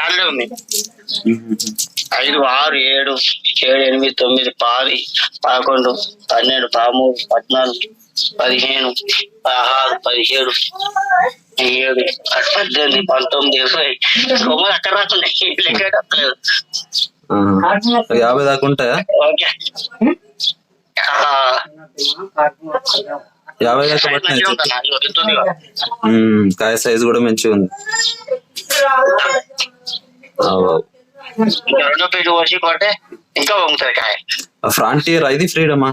జాన్లే ఉంది. ఐదు ఆరు ఏడు ఏడు ఎనిమిది తొమ్మిది పది పదకొండు పన్నెండు పదమూడు పద్నాలుగు పదిహేను పదహారు పదిహేడు ఏడు పద్దెనిమిది పంతొమ్మిది ఇరవై. తొమ్మిది అక్కడ లెక్క తప్పలేదు ఆహా. యాభై దాకా ఉంటాయా? యాభై దాకా పట్టినాయి. కాయ సైజ్ కూడా మంచిగా ఉంది. రెండో పేజీ వచ్చి కొడితే ఇంకా వంగుతుంది కాయ ఫ్రాంటియర్ ఇది ఫ్రీడమా?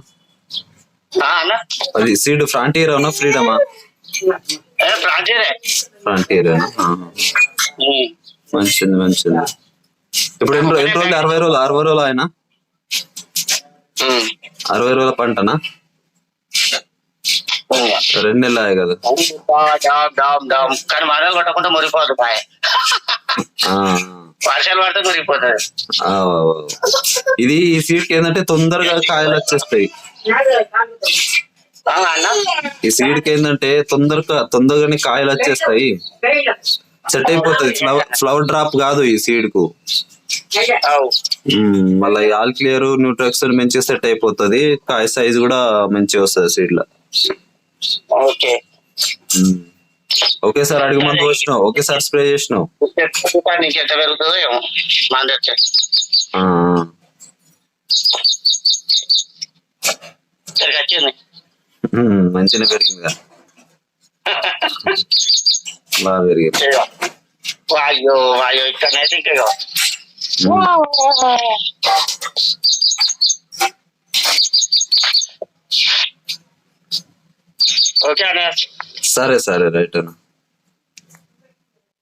అది సీడ్ ఫ్రాంటియర్. అవునా ఫ్రీడమా ప్రాంతీయదే ఫ్రాంటియర్ మంచిది మంచిది. ఇప్పుడు ఎన్ని ఎన్ని రోజులు? అరవై రోజులు అరవై రోజులు ఆయన? అరవై రోజుల పంటనా? రెండు నెలలు అయ్యాయి కదా. కానీ మరలు కొట్టకుండా మురిపోదు బాయ్. వర్షాలు పడితే అవు. ఇది ఈ సీడ్కి ఏంటంటే తొందరగా కాయలు వచ్చేస్తాయి. ఈ సీడ్కి ఏంటంటే తొందరగా తొందరగానే కాయలు వచ్చేస్తాయి. సెట్ అయిపోతుంది. ఫ్లవర్ ఫ్లవర్ డ్రాప్ కాదు ఈ సీడ్కు మళ్ళీ ఆల్ క్లియర్ న్యూట్రాక్స్ మంచిగా సెట్ అయిపోతుంది. కాయ సైజ్ కూడా మంచిగా వస్తుంది సీడ్లో ఓకే. ఒకేసారి అడిగి మందు వచ్చినావు ఒకేసారి స్ప్రే చేసినావు. నీకు ఎంత పెరుగుతుందో ఏమో మంది వచ్చే ఆ, ఇక్కడికి వచ్చింది ఉమ్, మంచిగా బాగా పెరిగింది ఇక్కడనైతే ఇంకా ఇగో. ఓకే అన్న. సరే సరే రైట్ అన్న.